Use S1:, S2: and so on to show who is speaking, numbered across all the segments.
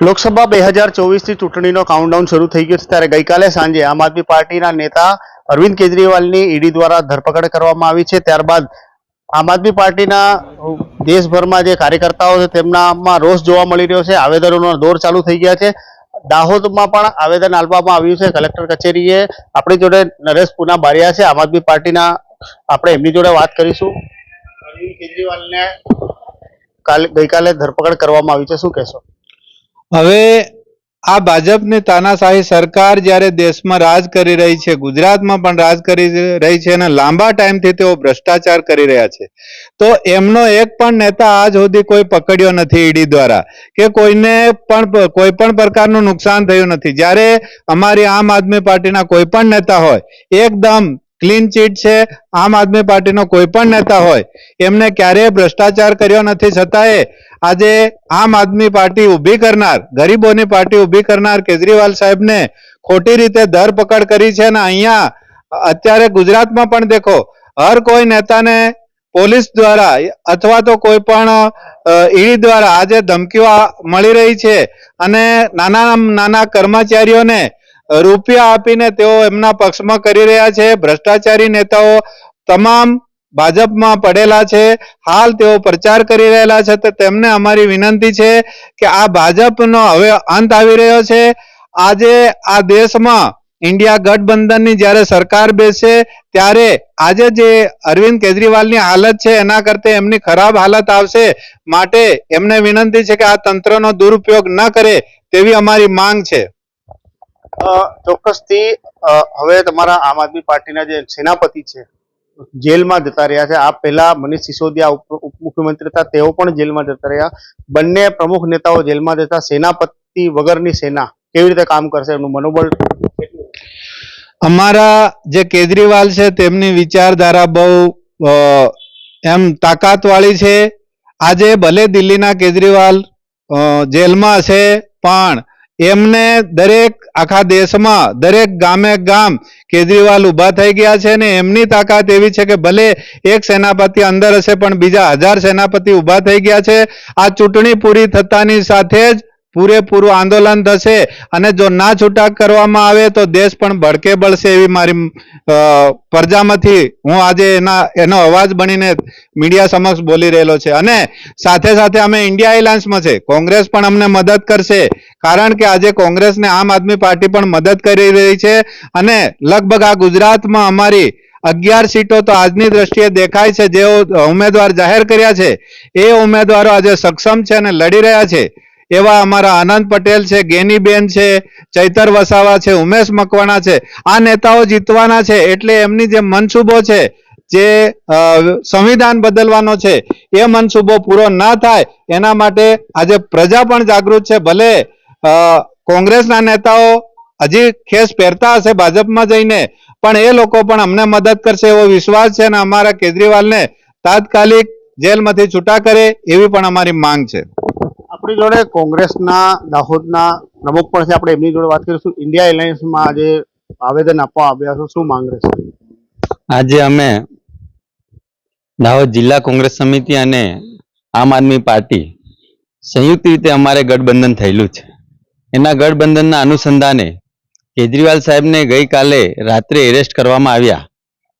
S1: લોકસભા બે હજાર ચોવીસની ચૂંટણીનો કાઉન્ટડાઉન શરૂ થઈ ગયો છે. ત્યારે ગઈકાલે સાંજે આમ આદમી પાર્ટીના નેતા અરવિંદ કેજરીવાલની ઈડી દ્વારા ધરપકડ કરવામાં આવી છે. ત્યારબાદ આમ આદમી પાર્ટીના દેશભરમાં જે કાર્યકર્તાઓ છે, તેમનામાં રોષ જોવા મળી રહ્યો છે. આવેદનોનો દોર ચાલુ થઈ ગયા છે. દાહોદમાં પણ આવેદન આપવામાં આવ્યું છે. કલેક્ટર કચેરીએ આપણી જોડે નરેશ પુના બારિયા છે. આમ આદમી પાર્ટીના આપણે એમની જોડે વાત કરીશું. અરવિંદ કેજરીવાલને કાલે ગઈકાલે ધરપકડ કરવામાં આવી છે. શું કહેશો?
S2: હવે આ ભાજપની તાનાશાહી સરકાર જ્યારે દેશમાં રાજ કરી રહી છે, ગુજરાતમાં પણ રાજ કરી રહી છે અને લાંબા ટાઈમથી તેઓ ભ્રષ્ટાચાર કરી રહ્યા છે, તો એમનો એક પણ નેતા આજ સુધી કોઈ પકડ્યો નથી ઈડી દ્વારા કે કોઈને પણ કોઈ પણ પ્રકારનું નુકસાન થયું નથી. જ્યારે અમારી આમ આદમી પાર્ટીના કોઈ પણ નેતા હોય, એકદમ ક્લીન ચીટ છે, આમ આદમી પાર્ટીનો કોઈ પણ નેતા હોય, એમને ક્યારેય ભ્રષ્ટાચાર કર્યો નથી, છતાંય આજે આમ આદમી પાર્ટી ઊભી કરનાર, ગરીબોની પાર્ટી ઊભી કરનાર કેજરીવાલ સાહેબને ખોટી રીતે ધરપકડ કરી છે અને અહીંયા, અત્યારે ગુજરાતમાં પણ દેખો, હર કોઈ નેતાને પોલીસ દ્વારા અથવા તો કોઈ પણ ઈડી દ્વારા આજે ધમકીઓ મળી રહી છે અને નાના નાના કર્મચારીઓને રૂપિયા આપીને તેઓ એમના પક્ષમાં કરી રહ્યા છે. ભ્રષ્ટાચારી નેતાઓ તમામ ભાજપમાં પડેલા છે. હાલ તેઓ પ્રચાર કરી રહેલા છે. તો તેમને અમારી વિનંતી છે કે આ ભાજપનો હવે અંત આવી રહ્યો છે. આજે આ દેશમાં ઇન્ડિયા ગઠબંધનની જ્યારે સરકાર બેસે ત્યારે આજે જે અરવિંદ કેજરીવાલની હાલત છે, એના કરતા એમની ખરાબ હાલત આવશે માટે એમને વિનંતી છે કે આ તંત્રનો દુરુપયોગ ન કરે તેવી અમારી માંગ છે.
S1: ચોક્કસથી હવે તમારા આમ આદમી પાર્ટીના જે સેનાપતિ છે, જેલમાં જતા રહ્યા છે. આ પહેલા મનીષ સિસોદિયા ઉપ ઉપમુખ્યમંત્રી હતા, તેઓ પણ જેલમાં જતા રહ્યા. બંને પ્રમુખ નેતાઓ જેલમાં જતા, સેનાપતિ વગરની સેના કેવી રીતે કામ કરશે એમનું મનોબળ?
S2: અમારા જે કેજરીવાલ છે, તેમની વિચારધારા બહુ એમ તાકાતવાળી છે. આજે ભલે દિલ્હીના કેજરીવાલ જેલમાં છે પણ એમને દરેક આખા દેશમાં, દરેક ગામે ગામ કેજરીવાલ ઊભા થઈ ગયા છે ને એમની તાકાત એવી છે કે ભલે એક સેનાપતિ અંદર હશે પણ બીજા હજાર સેનાપતિ ઊભા થઈ ગયા છે. આ ચૂંટણી પૂરી થતાની સાથે જ પૂરેપૂરું આંદોલન થશે અને જો ના છૂટા કરવામાં આવે તો દેશ પણ ભડકે બળશે એવી મારી પ્રજામાંથી હું આજે એના, એનો અવાજ બનીને મીડિયા સમક્ષ બોલી રહેલો છે. અને સાથે સાથે અમે ઇન્ડિયા એલાયન્સમાં છે. કોંગ્રેસ પણ અમને મદદ કરશે. કારણ કે આજે કોંગ્રેસને આમ આદમી પાર્ટી પણ મદદ કરી રહી છે. અને લગભગ આ ગુજરાતમાં અમારી અગિયાર સીટો તો આજની દ્રષ્ટિએ દેખાય છે. જેઓ ઉમેદવાર જાહેર કર્યા છે. એ ઉમેદવારો આજે સક્ષમ છે અને લડી રહ્યા છે. એવા અમારા આનંદ પટેલ છે, ગેનીબેન છે, ચૈતર વસાવા છે, ઉમેશ મકવાણા છે. આ નેતાઓ જીતવાના છે એટલે એમની જે મનસુબો છે, જે સંવિધાન બદલવાનો છે, એ મનસુબો પૂરો ના થાય. એના માટે આજે પ્રજા પણ જાગૃત છે. ભલે કોંગ્રેસના નેતાઓ હજી ખેસ પહેરતા હશે ભાજપમાં જઈને, પણ એ લોકો પણ અમને મદદ કરશે એવો વિશ્વાસ છે અને અમારા કેજરીવાલને તાત્કાલિક જેલમાંથી છૂટા કરે એવી પણ અમારી માંગ છે.
S1: આપણી જોડે કોંગ્રેસના, દાહોદના પ્રમુખ પણ છે. આપણે એમની જોડે વાત કરીશું. ઇન્ડિયા એરલાઇન્સમાં આજે આવેદન આપવા આવ્યા છો. શું માંગ રહેશે
S3: આજે અમે દાહોદ જિલ્લા કોંગ્રેસ સમિતિ અને આમ આદમી પાર્ટી સંયુક્ત રીતે અમારે ગઠબંધન થયેલું છે. એના ગઠબંધનના અનુસંધાને કેજરીવાલ સાહેબને ગઈકાલે રાત્રે એરેસ્ટ કરવામાં આવ્યા.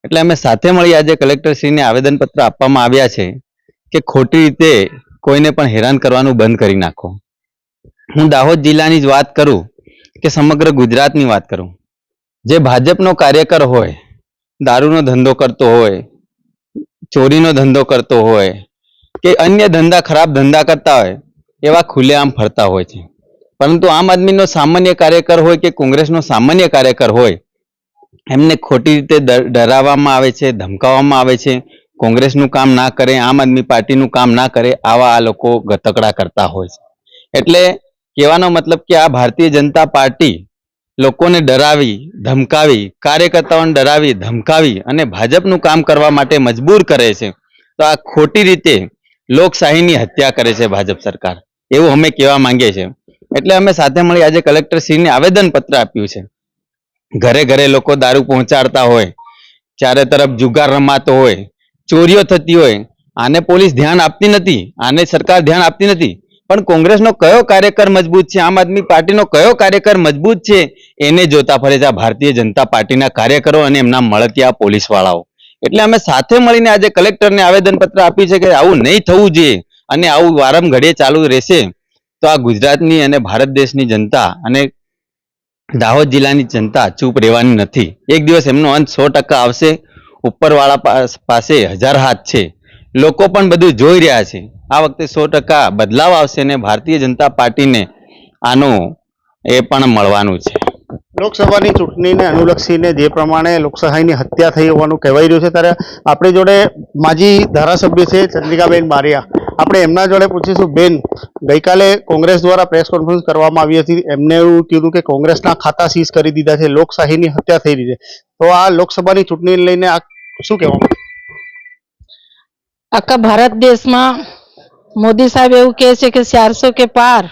S3: એટલે અમે સાથે મળી આજે કલેક્ટરશ્રીને આવેદનપત્ર આપવામાં આવ્યા છે કે ખોટી રીતે કોઈને પણ હેરાન કરવાનું બંધ કરી નાખો. હું દાહોદ જિલ્લાની જ વાત કરું કે સમગ્ર ગુજરાતની વાત કરું. જે ભાજપનો કાર્યકર હોય, દારૂનો ધંધો કરતો હોય, ચોરીનો ધંધો કરતો હોય, કે અન્ય ધંધા ખરાબ ધંધા કરતા હોય, એવા ખુલ્લેઆમ ફરતા હોય છે. પરંતુ આમ આદમીનો સામાન્ય કાર્યકર હોય કે કોંગ્રેસનો સામાન્ય કાર્યકર હોય, એમને ખોટી રીતે ડરાવવામાં આવે છે, ધમકાવવામાં આવે છે કોંગ્રેસનું કામ ના કરે, આમ આદમી પાર્ટીનું કામ ના કરે, આવા આ લોકો ગતકડા કરતા હોય છે. એટલે કહેવાનો મતલબ કે આ ભારતીય જનતા પાર્ટી લોકોને ડરાવી, ધમકાવી, કાર્યકર્તાઓને ડરાવી, ધમકાવી અને ભાજપનું કામ કરવા માટે મજબૂર કરે છે, તો આ ખોટી રીતે લોકશાહીની હત્યા કરે છે ભાજપ સરકાર. એવું અમે કહેવા માંગીએ છીએ. એટલે અમે સાથે મળી આજે કલેક્ટરશ્રીને આવેદનપત્ર આપ્યું છે. ઘરે ઘરે લોકો દારૂ પહોંચાડતા હોય, ચારે તરફ જુગાર રમાતો હોય ચોરીઓ થતી હોય, આને પોલીસ ધ્યાન આપતી નથી, આને સરકાર ધ્યાન આપતી નથી. પણ કોંગ્રેસનો કયો કાર્યકર મજબૂત છે? આમ આદમી પાર્ટીનો કયો કાર્યકર મજબૂત છે? એને જોતા ફરે છે આ ભારતીય જનતા પાર્ટીના કાર્યકરો અને એમના મળતિયા પોલીસવાળાઓ. એટલે અમે સાથે મળીને આજે કલેક્ટરને આવેદનપત્ર આપ્યું છે કે આવું નહીં થવું જોઈએ અને આવું વારમ ઘડીએ ચાલુ રહેશે, તો આ ગુજરાતની અને ભારત દેશની જનતા અને દાહોદ જિલ્લાની જનતા ચૂપ રહેવાની નથી. એક દિવસ એમનો અંત સો ટકા આવશે. ઉપરવાળા પાસે હજાર હાથ છે. લોકો પણ બધું જોઈ રહ્યા છે. આ વખતે સો ટકા બદલાવ આવશે અને ભારતીય જનતા પાર્ટીને આનું એ પણ મળવાનું છે.
S1: લોકસભાની ચૂંટણીને અનુલક્ષીને જે પ્રમાણે લોકસભાની હત્યા થઈ હોવાનું કહેવાઈ રહ્યું છે, ત્યારે આપણી જોડે માજી ધારાસભ્ય છે ચંદ્રિકાબેન બારિયા. આપણે એમના જોડે પૂછીશું, બેન, ગઈકાલે કોંગ્રેસ દ્વારા પ્રેસ કોન્ફરન્સ કરવામાં આવી હતી. એમને એવું કીધું કે કોંગ્રેસના ખાતા સીઝ કરી દીધા છે, લોકશાહીની હત્યા થઈ રહી છે. તો આ લોકસભાની ચૂંટણીને લઈને આ શું કહેવામાં
S4: આખા ભારત દેશમાં મોદી સાહેબ એવું કહે છે કે ચારસો કે પાર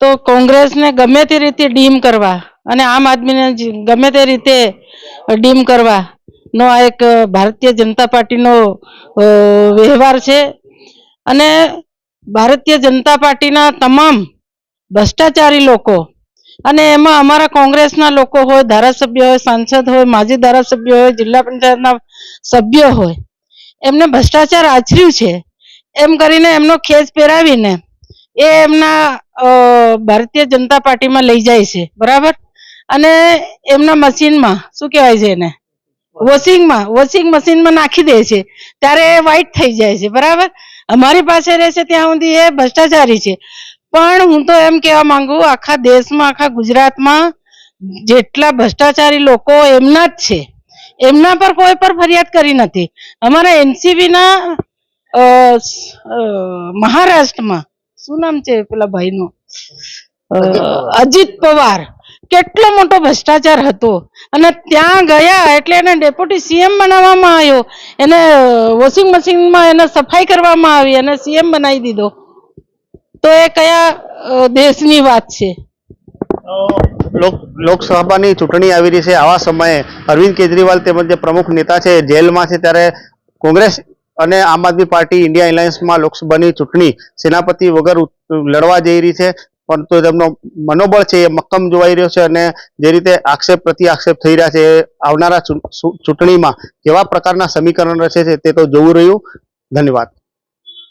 S4: તો કોંગ્રેસને ગમે તે રીતે ડીમ કરવા અને આમ આદમીને ગમે તે રીતે ડીમ કરવા નો આ એક ભારતીય જનતા પાર્ટીનો વ્યવહાર છે. અને ભારતીય જનતા પાર્ટીના તમામ ભ્રષ્ટાચારી લોકો અને એમાં અમારા કોંગ્રેસના લોકો હોય, ધારાસભ્ય હોય, સાંસદ હોય, માજી ધારાસભ્ય હોય, જિલ્લા પંચાયતના સભ્ય હોય, એમને ભ્રષ્ટાચાર આચર્યું છે. એમ કરીને એમનો ખેસ પહેરાવીને એ એમના ભારતીય જનતા પાર્ટીમાં લઈ જાય છે. બરાબર? અને એમના મશીનમાં, શું કહેવાય છે એને? વોશિંગમાં, વોશિંગ મશીનમાં નાખી દે છે. ત્યારે એ વ્હાઈટ થઈ જાય છે. બરાબર? અમારી પાસે રહેશે ત્યાં સુધી એ ભ્રષ્ટાચારી છે. પણ હું તો એમ કહેવા માંગુ, આખા દેશમાં, આખા ગુજરાતમાં જેટલા ભ્રષ્ટાચારી લોકો એમના જ છે. એમના પર કોઈ પર ફરિયાદ કરી નથી. અમારા એનસીબી ના મહારાષ્ટ્રમાં, શું નામ છે પેલા ભાઈનું? અજીત પવાર. કેટલો મોટો ભ્રષ્ટાચાર હતો. અને ત્યાં ગયા એટલે એને ડેપ્યુટી સીએમ બનાવવામાં આવ્યો. એને વોશિંગ મશીનમાં એને સફાઈ કરવામાં આવી અને સીએમ બનાવી દીધો. તો એ કયા દેશની વાત છે?
S1: લોકસભાની ચૂંટણી આવી રહી છે. આવા સમયે અરવિંદ કેજરીવાલ તેમજ જે પ્રમુખ નેતા છે જેલમાં છે ત્યારે કોંગ્રેસ અને આમ આદમી પાર્ટી ઇન્ડિયા એલાયન્સમાં લોકસભાની ચૂંટણી સેનાપતિ વગર લડવા જઈ રહી છે. પરંતુ તેમનો મનોબળ છે એ મક્કમ જોવાઈ રહ્યો છે અને જે રીતે આક્ષેપ પ્રતિ આક્ષેપ થઈ રહ્યા છે આવનારા ચૂંટણીમાં કેવા પ્રકારના સમીકરણ રચે છે તે તો જોવું રહ્યું. ધન્યવાદ.